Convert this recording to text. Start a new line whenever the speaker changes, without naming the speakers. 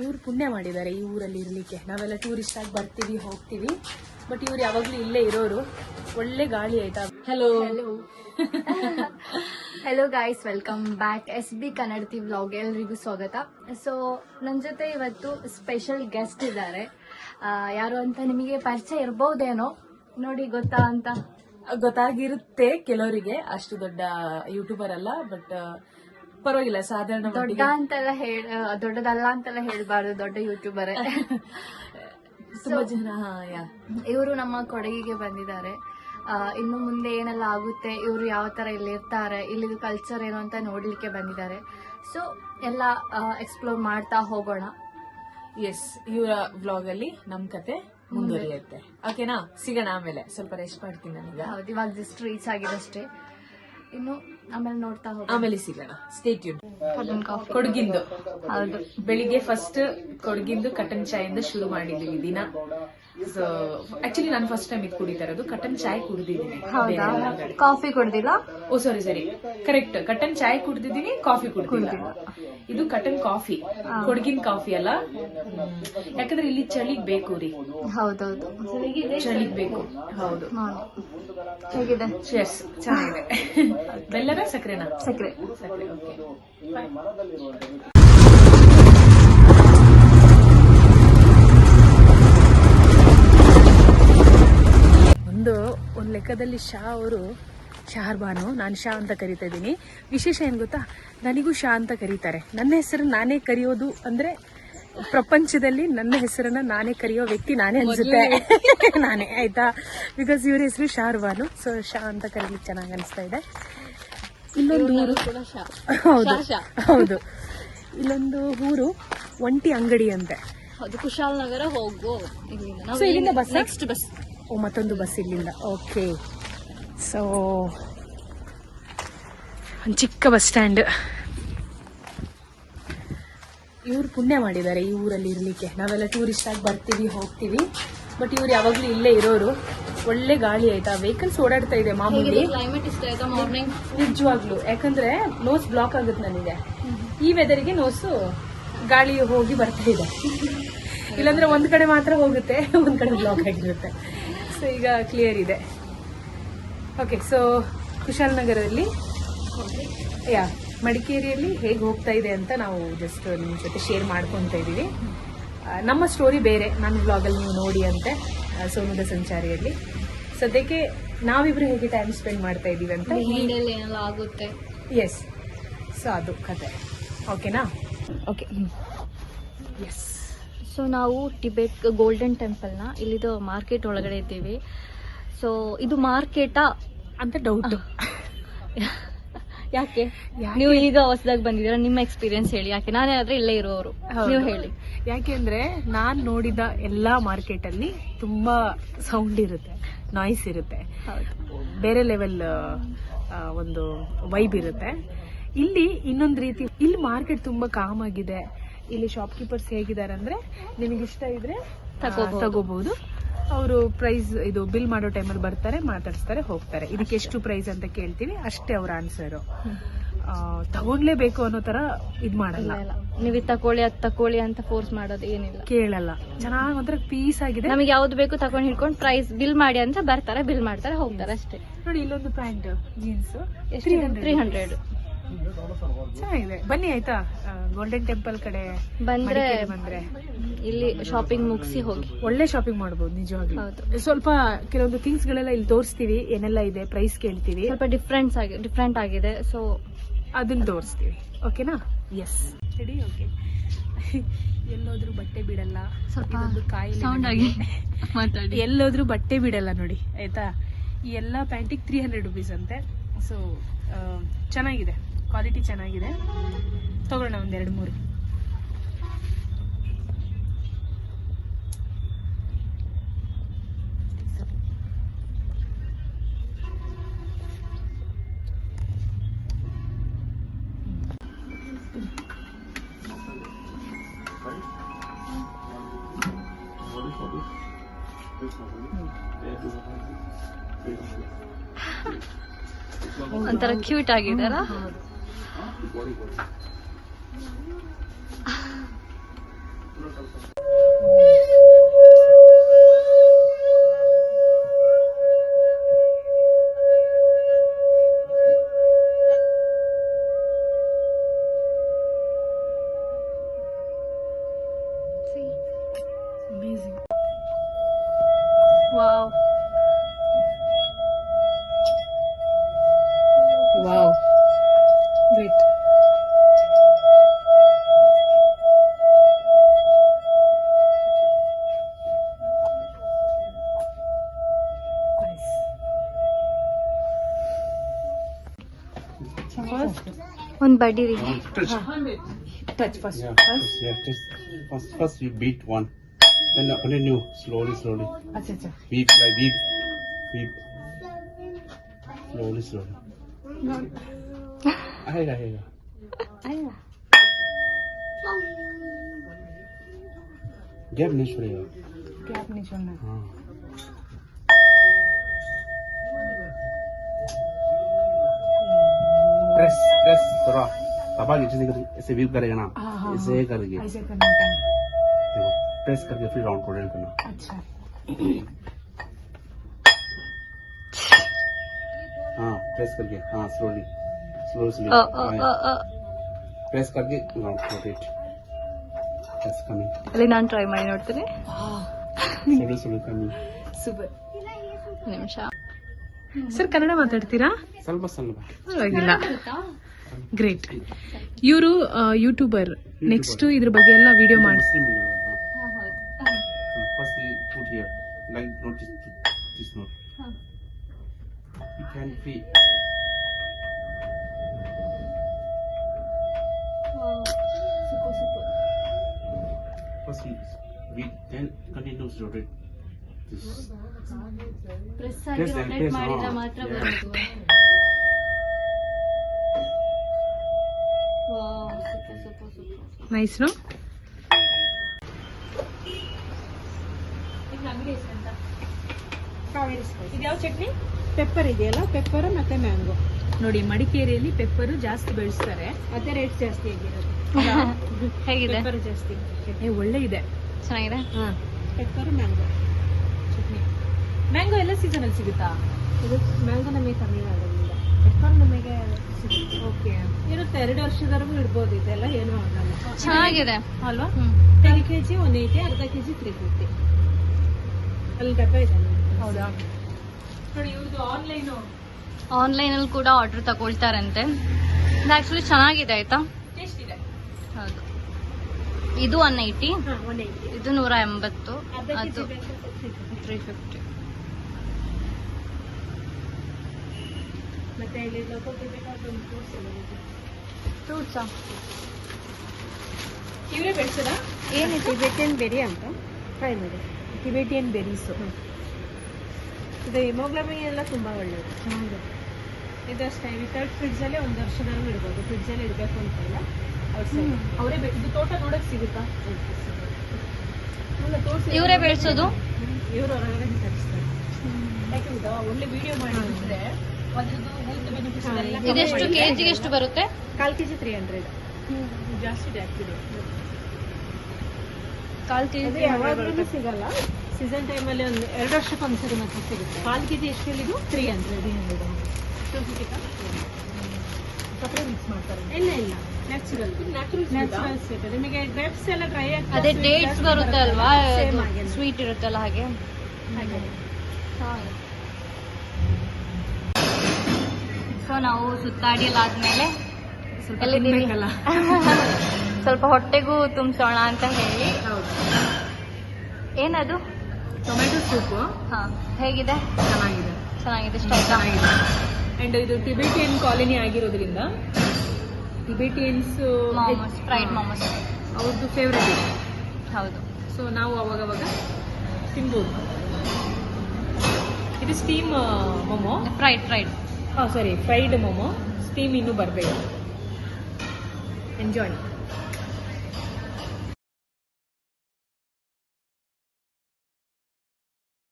ಇವ್ರು ಪುಣ್ಯ ಮಾಡಿದ್ದಾರೆ ಈ ಊರಲ್ಲಿ ಇರಲಿಕ್ಕೆ. ನಾವೆಲ್ಲ ಟೂರಿಸ್ಟ್ ಆಗಿ ಬರ್ತೀವಿ ಹೋಗ್ತೀವಿ. ಬಟ್ ಇವ್ರು ಯಾವಾಗ್ಲೂ ಇಲ್ಲೇ ಇರೋರು. ಒಳ್ಳೆ ಗಾಳಿ ಆಯ್ತಾ? Hello
hello guys welcome back S B Kannadathi vlog ಎಲ್ರಿಗೂ ಸ್ವಾಗತ. ಸೊ ನನ್ನ ಜೊತೆ ಇವತ್ತು ಸ್ಪೆಷಲ್ ಗೆಸ್ಟ್ ಇದ್ದಾರೆ. ಯಾರು ಅಂತ ನಿಮಗೆ ಪರಿಚಯ ಇರ್ಬೋದೇನೋ ನೋಡಿ ಗೊತ್ತಾ ಅಂತ?
ಗೊತ್ತಾಗಿರುತ್ತೆ ಕೆಲವರಿಗೆ. ಅಷ್ಟು ದೊಡ್ಡ ಯೂಟ್ಯೂಬರ್ ಅಲ್ಲ ಬಟ್ ಪರವಾಗಿಲ್ಲ ಸಾಧಾರಣ
ದೊಡ್ಡ ಅಂತೆಲ್ಲ ಹೇಳ ದೊಡ್ಡದಲ್ಲ ಅಂತೆಲ್ಲ ಹೇಳ್ಬಾರ್ದು ದೊಡ್ಡ ಯೂಟ್ಯೂಬರ್
ತುಂಬಾ ಜನ
ಇವರು ನಮ್ಮ ಕೊಡಗಿಗೆ ಬಂದಿದ್ದಾರೆ. ಇನ್ನು ಮುಂದೆ ಏನೆಲ್ಲ ಆಗುತ್ತೆ ಇವರು ಯಾವ ತರ ಇಲ್ಲಿ ಇರ್ತಾರೆ ಇಲ್ಲಿದು ಕಲ್ಚರ್ ಏನು ಅಂತ ನೋಡ್ಲಿಕ್ಕೆ ಬಂದಿದ್ದಾರೆ. ಸೊ ಎಲ್ಲ ಎಕ್ಸ್ಪ್ಲೋರ್ ಮಾಡ್ತಾ ಹೋಗೋಣ.
ಎಸ್ ಇವರ ವ್ಲಾಗ್ ಅಲ್ಲಿ ನಮ್ ಕತೆ ಮುಂದುವರಿಯುತ್ತೆ. ಓಕೆನಾ ಸಿಗೋಣ ಆಮೇಲೆ. ಸ್ವಲ್ಪ ರೆಸ್ಟ್ ಮಾಡ್ತೀನಿ ನನಗೆ.
ಹೌದು ಇವಾಗ ಜಸ್ಟ್ ರೀಚ್ ಆಗಿದಷ್ಟೇ. ಇನ್ನು ಆಮೇಲೆ ನೋಡ್ತಾ ಹೋಗಿ
ಆಮೇಲೆ ಸಿಗೋಣ.
Estate coffee.
ಕೊಡಗಿಂದು.
ಹೌದು.
ಬೆಳಿಗ್ಗೆ ಫಸ್ಟ್ ಕೊಡಗಿಂದು ಕಟನ್ ಚಾಯಿಂದ ಶುರು ಮಾಡಿದ್ವಿ ದಿನ. ಸೊ ಆಕ್ಚುಲಿ ನಾನು ಫಸ್ಟ್ ಟೈಮ್ ಇದು ಕುಡಿತಾ ಇರೋದು. ಕಟನ್ ಚಾಯ್ ಕುಡಿದಿದ್ದೀನಿ.
ಹೌದಾ? ಕಾಫಿ ಕುಡ್ದಿಲ್ಲ?
ಓ ಸಾರಿ ಸರಿ ಕರೆಕ್ಟ್ ಕಟನ್ ಚಾಯ್ ಕುಡ್ದಿದ್ದೀನಿ ಕಾಫಿ ಕುಡ್ದಿಲ್ಲ. ಇದು ಕಟನ್ ಕಾಫಿ ಕೊಡಗಿನ ಕಾಫಿ ಅಲ್ಲ. ಯಾಕಂದ್ರೆ ಇಲ್ಲಿ ಚಳಿಗ್ ಬೇಕು ರೀ.
ಹೌದೌದು.
ಚಳಿಗ್ ಬೇಕು. ಹೌದು.
ಹೇಗಿದೆ?
ಎಸ್ ಚೆನ್ನಾಗಿದೆ. ಬೆಲ್ಲನ ಸಕ್ಕರೆನಾ
ಸಕ್ಕರೆ
ಸಕ್ಕರೆ ಓಕೆ ಒಂದು ಒಂದು ಶಾ ಅವರು ಶಾರ್ಬಾನು ನಾನು ಶಾ ಅಂತ ಕರಿತಾ ಇದ್ದೀನಿ. ವಿಶೇಷ ಏನು ಗೊತ್ತಾ? ನನಗೂ ಶಾ ಅಂತ ಕರೀತಾರೆ. ನನ್ನ ಹೆಸರು ನಾನೇ ಕರೆಯೋದು ಅಂದರೆ ಪ್ರಪಂಚದಲ್ಲಿ ನನ್ನ ಹೆಸರನ್ನ ನಾನೇ ಕರೆಯೋ ವ್ಯಕ್ತಿ ನಾನೇ ಅನ್ಸುತ್ತೆ. ನಾನೇ ಆಯ್ತಾ? ಬಿಕಾಸ್ ಇವ್ರ ಹೆಸರು ಶಾರ್ಬಾನು. ಸೊ ಶಾ ಅಂತ ಕರೀಲಿಕ್ಕೆ ಚೆನ್ನಾಗಿ ಅನಿಸ್ತಾ ಇದೆ. ಇಲ್ಲೊಂದು ಊರು ಹೌದು. ಹೌದು. ಇಲ್ಲೊಂದು ಊರು ಒಂಟಿ ಅಂಗಡಿ ಅಂತೆ.
ಕುಶಾಲ್ ಕುಶಾಲನಗರ ಹೋಗು.
ಇಲ್ಲಿಂದ ಬಸ್
ನೆಕ್ಸ್ಟ್ ಬಸ್.
ಮತ್ತೊಂದು ಬಸ್ ಇಲ್ಲಿಂದ. ಓಕೆ ಸೊ ಒಂದು ಚಿಕ್ಕ ಬಸ್ ಸ್ಟ್ಯಾಂಡ್ ಇವ್ರು ಪುಣ್ಯ ಮಾಡಿದ್ದಾರೆ ಈ ಊರಲ್ಲಿ ಇರಲಿಕ್ಕೆ. ನಾವೆಲ್ಲ ಟೂರಿಸ್ಟ್ ಆಗಿ ಬರ್ತೀವಿ ಹೋಗ್ತೀವಿ. ಬಟ್ ಇವ್ರು ಯಾವಾಗಲೂ ಇಲ್ಲೇ ಇರೋರು. ಒಳ್ಳೆ ಗಾಳಿ ಆಯ್ತಾ? ವೆಹಿಕಲ್ಸ್ ಓಡಾಡ್ತಾ ಇದೆ ಮಾಮೂಲಿ.
ಕ್ಲೈಮೇಟ್ ಇಷ್ಟ ಆಯ್ತಾ ಮಾರ್ನಿಂಗ್
ನಿಜವಾಗ್ಲು. ಯಾಕಂದ್ರೆ ನೋಸ್ ಬ್ಲಾಕ್ ಆಗುತ್ತೆ ನನಗೆ. ಈ ವೆದರಿಗೆ ನೋಸು ಗಾಳಿ ಹೋಗಿ ಬರ್ತಾ ಇದೆ. ಇಲ್ಲಾಂದ್ರೆ ಒಂದ್ ಕಡೆ ಮಾತ್ರ ಹೋಗುತ್ತೆ ಒಂದ್ ಕಡೆ ಬ್ಲಾಕ್ ಆಗಿರುತ್ತೆ. ಸೊ ಈಗ ಕ್ಲಿಯರ್ ಇದೆ. ಓಕೆ ಸೊ ಕುಶಾಲನಗರದಲ್ಲಿ ಯಾ ಮಡಿಕೇರಿಯಲ್ಲಿ ಹೇಗೆ ಹೋಗ್ತಾ ಇದೆ ಅಂತ ನಾವು ಜಸ್ಟ್ ನಿಮ್ಮ ಜೊತೆ ಶೇರ್ ಮಾಡ್ಕೊತಾ ಇದ್ದೀವಿ. ನಮ್ಮ ಸ್ಟೋರಿ ಬೇರೆ ನನ್ನ ಬ್ಲಾಗಲ್ಲಿ ನೀವು ನೋಡಿ ಅಂತೆ ಸೋಮದ ಸಂಚಾರಿಯಲ್ಲಿ. ಸದ್ಯಕ್ಕೆ ನಾವಿಬ್ರು ಹೇಗೆ ಟೈಮ್ ಸ್ಪೆಂಡ್ ಮಾಡ್ತಾ ಇದ್ದೀವಿ ಅಂತ
ಆಗುತ್ತೆ.
ಎಸ್ ಸೊ ಅದು ಕತೆ. ಓಕೆನಾ ಓಕೆ ಎಸ್
ಸೊ ನಾವು ಟಿಬೆಟ್ ಗೋಲ್ಡನ್ ಟೆಂಪಲ್ನ ಇಲ್ಲಿದು ಮಾರ್ಕೆಟ್ ಒಳಗಡೆ ಇದ್ದೀವಿ. ಸೊ ಇದು ಮಾರ್ಕೆಟಾ
ಅಂತ ಡೌಟ್
ಯಾಕೆ? ನೀವು ಈಗ ಹೊಸದಾಗಿ ಬಂದಿದ್ದೀರಾ? ನಿಮ್ಮ ಎಕ್ಸ್ಪೀರಿಯನ್ಸ್ ಹೇಳಿ. ಯಾಕೆ? ನಾನೇ ಆದ್ರೆ ಇಲ್ಲೇ ಇರೋರು. ನೀವು ಹೇಳಿ.
ಯಾಕೆಂದ್ರೆ ನಾನು ನೋಡಿದ ಎಲ್ಲಾ ಮಾರ್ಕೆಟ್ ಅಲ್ಲಿ ತುಂಬಾ ಸೌಂಡ್ ಇರುತ್ತೆ ನಾಯ್ಸ್ ಇರುತ್ತೆ. ಬೇರೆ ಲೆವೆಲ್ ಒಂದು ವೈಬ್ ಇರುತ್ತೆ. ಇಲ್ಲಿ ಇನ್ನೊಂದು ರೀತಿ ಇಲ್ಲಿ ಮಾರ್ಕೆಟ್ ತುಂಬಾ ಕಾಮ್ ಆಗಿದೆ. ಇಲ್ಲಿ ಶಾಪ್ಕೀಪರ್ಸ್ ಹೇಗಿದ್ದಾರೆ ಅಂದ್ರೆ ನಿಮಗೆ ಇಷ್ಟ ಇದ್ರೆ
ತಗೋಬಹುದು.
ಅವರು ಪ್ರೈಸ್ ಇದು ಬಿಲ್ ಮಾಡೋ ಟೈಮಲ್ಲಿ ಬರ್ತಾರೆ ಮಾತಾಡಿಸ್ತಾರೆ ಹೋಗ್ತಾರೆ. ಇದಕ್ಕೆ ಎಷ್ಟು ಪ್ರೈಸ್ ಅಂತ ಕೇಳ್ತೀವಿ ಅಷ್ಟೇ ಅವ್ರ ಆನ್ಸರು ತಗೊಂಡ್ಲೇಬೇಕು ಅನ್ನೋ ತರ ಇದ್ ಮಾಡಲ್ಲ.
ನೀವು ಇದು ತಕೊಳ್ಳಿ ಅದ್ ತಕೊಳ್ಳಿ ಅಂತ ಫೋರ್ಸ್ ಮಾಡೋದು ಏನಿಲ್ಲ.
ಕೇಳಲ್ಲ. ಚೆನ್ನಾಗಿ ಒಂಥರ ಪೀಸ್ ಆಗಿದೆ.
ನಮಗೆ ಯಾವ್ದು ಬೇಕು ತಗೊಂಡ್ ಹಿಡ್ಕೊಂಡು ಪ್ರೈಸ್ ಬಿಲ್ ಮಾಡಿ ಅಂತ ಬರ್ತಾರೆ ಬಿಲ್ ಮಾಡ್ತಾರೆ ಹೋಗ್ತಾರೆ ಅಷ್ಟೇ.
ನೋಡಿ ಇಲ್ಲೊಂದು ಪ್ಯಾಂಟ್ ಜೀನ್ಸ್
ತ್ರೀ ಹಂಡ್ರೆಡ್
ಚೆನ್ನಾಗಿದೆ. ಬನ್ನಿ ಆಯ್ತಾ? ಗೋಲ್ಡನ್ ಟೆಂಪಲ್ ಕಡೆ
ಬಂದ್ರೆ
ಬಂದ್ರೆ.
ಇಲ್ಲಿ ಶಾಪಿಂಗ್ ಮುಗಿಸಿ ಹೋಗಿ.
ಒಳ್ಳೆ ಶಾಪಿಂಗ್ ಮಾಡಬಹುದು ನಿಜವಾಗ್ಲೂ.
ಹೌದು.
ಸ್ವಲ್ಪ ಕೆಲವೊಂದು ಥಿಂಗ್ಸ್ ಗಳೆಲ್ಲ ಇಲ್ಲಿ ತೋರಿಸ್ತೀವಿ ಏನೆಲ್ಲ ಇದೆ ಪ್ರೈಸ್ ಕೇಳ್ತೀವಿ.
ಸ್ವಲ್ಪ ಡಿಫ್ರೆನ್ಸ್ ಆಗಿ ಡಿಫ್ರೆಂಟ್ ಆಗಿದೆ ಸೊ
ಅದನ್ನ ತೋರಿಸ್ತೀವಿ. ಓಕೆನಾ ಎಸ್ ರೆಡಿ ಓಕೆ ಎಲ್ಲೋದ್ರೂ ಬಟ್ಟೆ ಬಿಡಲ್ಲ.
ಸ್ವಲ್ಪ
ಕಾಯಿ ಕಾಯಿಲೆ
ಸೌಂಡ್ ಆಗಿ ಮಾತಾಡಿ.
ಎಲ್ಲೋದ್ರೂ ಬಟ್ಟೆ ಬಿಡಲ್ಲ ನೋಡಿ ಆಯ್ತಾ? ಈ ಎಲ್ಲ ಪ್ಯಾಂಟಿಗೆ ತ್ರೀ ಹಂಡ್ರೆಡ್ ರುಪೀಸ್ ಅಂತೆ. ಸೊ ಚೆನ್ನಾಗಿದೆ. ಕ್ವಾಲಿಟಿ ಚೆನ್ನಾಗಿದೆ. ತಗೊಳ್ಳೋಣ ಒಂದ್ ಎರಡು ಮೂರು.
ಒಂಥರ ಕ್ಯೂಟ್ ಆಗಿದಾರ 머리
머리. 아. On
body ring.
Um, touch.
Touch first.
Yeah,
first.
yeah just first, first we beat one. Then only new, slowly, slowly.
अच्छा अच्छा.
Weep like weep, weep. Slowly, slowly. आएगा आएगा. आएगा. गैप नहीं छोड़ेगा.
गैप नहीं छोड़ना.
हाँ. थोड़ा पापा नीचे से कर- ऐसे व्यू करेगा ना
हाँ, हाँ,
ऐसे करके
ऐसे करना होता है.
देखो प्रेस करके फिर राउंड रोटेट करना
अच्छा.
हाँ प्रेस करके हाँ स्लोली स्लो स्लो प्रेस करके राउंड रोटेट प्रेस कमिंग
ಅಲ್ಲಿ ನಾನು ಟ್ರೈ ಮಾಡಿ ನೋಡ್ತೀನಿ
ಸ್ಲೋ ಸ್ಲೋ ಕಮಿಂಗ್
Super.
ನಿಮಿಷ
ಸರ್ ಕನ್ನಡ ಮಾತಾಡ್ತೀರಾ
ಸ್ವಲ್ಪ ಸ್ವಲ್ಪ
ಪರವಾಗಿಲ್ಲ ಗ್ರೇಟ್ ಇವರು ಯೂಟ್ಯೂಬರ್ ನೆಕ್ಸ್ಟ್ ಇದ್ರ ಬಗ್ಗೆ ಎಲ್ಲ ವಿಡಿಯೋ ಮಾಡಿ
Muslim first put here. Like
ಇದ್ಯಾವ ಚಟ್ನಿ
ಪೆಪ್ಪರ್ ಇದೆಯಲ್ಲ ಪೆಪ್ಪರ್ ಮತ್ತೆ ಮ್ಯಾಂಗೋ
ನೋಡಿ ಮಡಿಕೇರಿಯಲ್ಲಿ ಪೆಪ್ಪರ್ ಜಾಸ್ತಿ ಬೆಳೆಸ್ತಾರೆ.
ಮತ್ತೆ ರೇಟ್ ಜಾಸ್ತಿ ಆಗಿರೋದು.
ಹೇಗಿದೆ?
ಪೆಪ್ಪರ್ ಜಾಸ್ತಿ.
ಏ ಒಳ್ಳೆ ಇದೆ
ಚೆನ್ನಾಗಿದೆ
ಪೆಪ್ಪರ್ ಮ್ಯಾಂಗೋ
ಚಟ್ನಿ ಮ್ಯಾಂಗೋ ಎಲ್ಲ ಸೀಸನ್ ಅಲ್ಲಿ ಸಿಗುತ್ತಾ?
ಇದು ಮ್ಯಾಂಗೋ ನಮಗೆ ಕಮ್ಮಿ ಆಗೋದಿಲ್ಲ ನಮಗೆ
ಓಕೆ
ಇರುತ್ತೆ ಎರಡು ವರ್ಷದವರೆಗೂ ಇಡ್ಬೋದು ಇದೆಲ್ಲ ಏನೂ ಆಗಲ್ಲ.
ಚೆನ್ನಾಗಿದೆ.
ಅಲ್ವಾ?
Ten K G one eighty ಅರ್ಧ ಕೆ ಜಿ ತ್ರೀ ಫಿಫ್ಟಿ ಅಲ್ಲಿ ಡಬ್ಬ ಇದೆ
ಹೌದಾ? ನೋಡಿ ಇವ್ರದ್ದು ಆನ್ಲೈನ್
ಆನ್ಲೈನ್ ಅಲ್ಲಿ ಕೂಡ ಆರ್ಡರ್ ತಗೊಳ್ತಾರಂತೆ. ಇದು ಆಕ್ಚುಲಿ ಚೆನ್ನಾಗಿದೆ ಆಯ್ತಾ?
ಇದೆ.
ಹೌದು. ಇದು ಒನ್ ಏಯ್ಟಿ ಇದು ನೂರ ಎಂಬತ್ತು. ಅದು ತ್ರೀ ಫಿಫ್ಟಿ
ಮತ್ತೆ ಇಲ್ಲಿ ಲೋಕಕ್ಕೆ ಬೇಕಾದ ಒಂದು ಫ್ರೂಟ್ಸ್ ಎಲ್ಲ
ಫ್ರೂಟ್ಸಾ
ಇವರೇ ಬೆಳೆಸದ
ಏನು ಟಿಬೆಟಿಯನ್ ಬೆರಿ ಅಂತ ಟ್ರೈ ಮಾಡಿ
ಟಿಬೆಟಿಯನ್ ಬೆರೀಸು
ಇದು ಹಿಮೋಗ್ಲೋಬಿನ್ ಎಲ್ಲ ತುಂಬ ಒಳ್ಳೆಯದು ಇದು ಅಷ್ಟೇ ವಿತೌಟ್ ಫ್ರಿಡ್ಜಲ್ಲೇ ಒಂದು ವರ್ಷದಲ್ಲೂ ಇಡ್ಬೋದು ಫ್ರಿಡ್ಜಲ್ಲಿ ಇಡಬೇಕು ಅಂತ ಇಲ್ಲ
ಅವರೇ ಇದು ತೋಟ ನೋಡೋಕೆ ಸಿಗುತ್ತಾ
ಇವರೇ ಬೆಳೆಸೋದು
ಇವರು ಹೊರಗಡೆ ತರಿಸ್ತಾರೆ
ಒಳ್ಳೆ ವಿಡಿಯೋ ಮಾಡಿದ್ರೆ ಅದ್ರದ್ದು ಹೆಲ್ತ್ ಬೆನಿಫಿಟ್ಸ್ ಎಲ್ಲ
ಇದೆಷ್ಟು ಕೆಜಿಗೆ ಎಷ್ಟು ಬರುತ್ತೆ?
ಕಾಲ್ ಕೆಜಿ ತ್ರೀ ಹಂಡ್ರೆಡ್
ಜಾಸ್ತಿ
ಕಾಲ್ ಕೆಜಿ
ಯಾವಾಗಲೂ ಸಿಗಲ್ಲ. ಸೀಸನ್ ಟೈಮಲ್ಲಿ ಒಂದು ಎರಡು ವರ್ಷಕ್ಕೆ ಒಂದ್ಸರಿ ಮಾತ್ರ ಸಿಗುತ್ತೆ. ಕಾಲ್ ಕೆಜಿ ಎಷ್ಟು ಹೇಳಿದ್ರು? Three hundred two fifty
separate mix ಮಾಡ್ತಾರೆ.
ಇಲ್ಲ ಇಲ್ಲ. ನ್ಯಾಚುರಲ್ ನ್ಯಾಚುರಲ್ ಸಿಗುತ್ತೆ ನಿಮಗೆ ಗ್ರೇಪ್ಸ್ ಎಲ್ಲ ಡ್ರೈ
ಅದೇ ಡೇಟ್ಸ್ ಬರುತ್ತೆ ಅಲ್ವಾ. ಸ್ವೀಟ್ ಇರುತ್ತಲ್ಲ ಹಾಗೆ.
ಹಾಗೆ.
ಸೊ ನಾವು ಸುತ್ತಾಡಿಲ್ಲಾದ್ಮೇಲೆ
ಸ್ವಲ್ಪ
ಹೊಟ್ಟೆಗೂ ತುಂಬಿಸೋಣ ಅಂತ ಹೇಳಿ.
ಹೌದು.
ಏನದು?
Tomato soup.
ಹಾ ಹೇಗಿದೆ?
ಚೆನ್ನಾಗಿದೆ.
ಚೆನ್ನಾಗಿದೆ
ಚೆನ್ನಾಗಿದೆ. ಅಂಡ್ ಇದು ಟಿಬೆಟಿಯನ್ ಕಾಲೋನಿ ಆಗಿರೋದ್ರಿಂದ ಟಿಬೆಟಿಯನ್ಸ್
ಮಾಮಸ್ ಫ್ರೈಡ್ ಮೊಮೋಸ್
ಅವ್ರದ್ದು ಫೇವ್ರೆಟ್ ಇದೆ
ಹೌದು.
ಸೊ ನಾವು ಅವಾಗವಾಗ ತಿನ್ಬೋದು. ಇದು ಸ್ಟೀಮ್ ಮೊಮೋ
ಫ್ರೈಡ್ ಫ್ರೈಡ್
ಹಾಂ ಸಾರಿ ಫ್ರೈಡ್ ಮೊಮೊ ಸ್ಟೀಮ್ ಇನ್ನೂ ಬರಬೇಕು ಎಂಜಾಯ್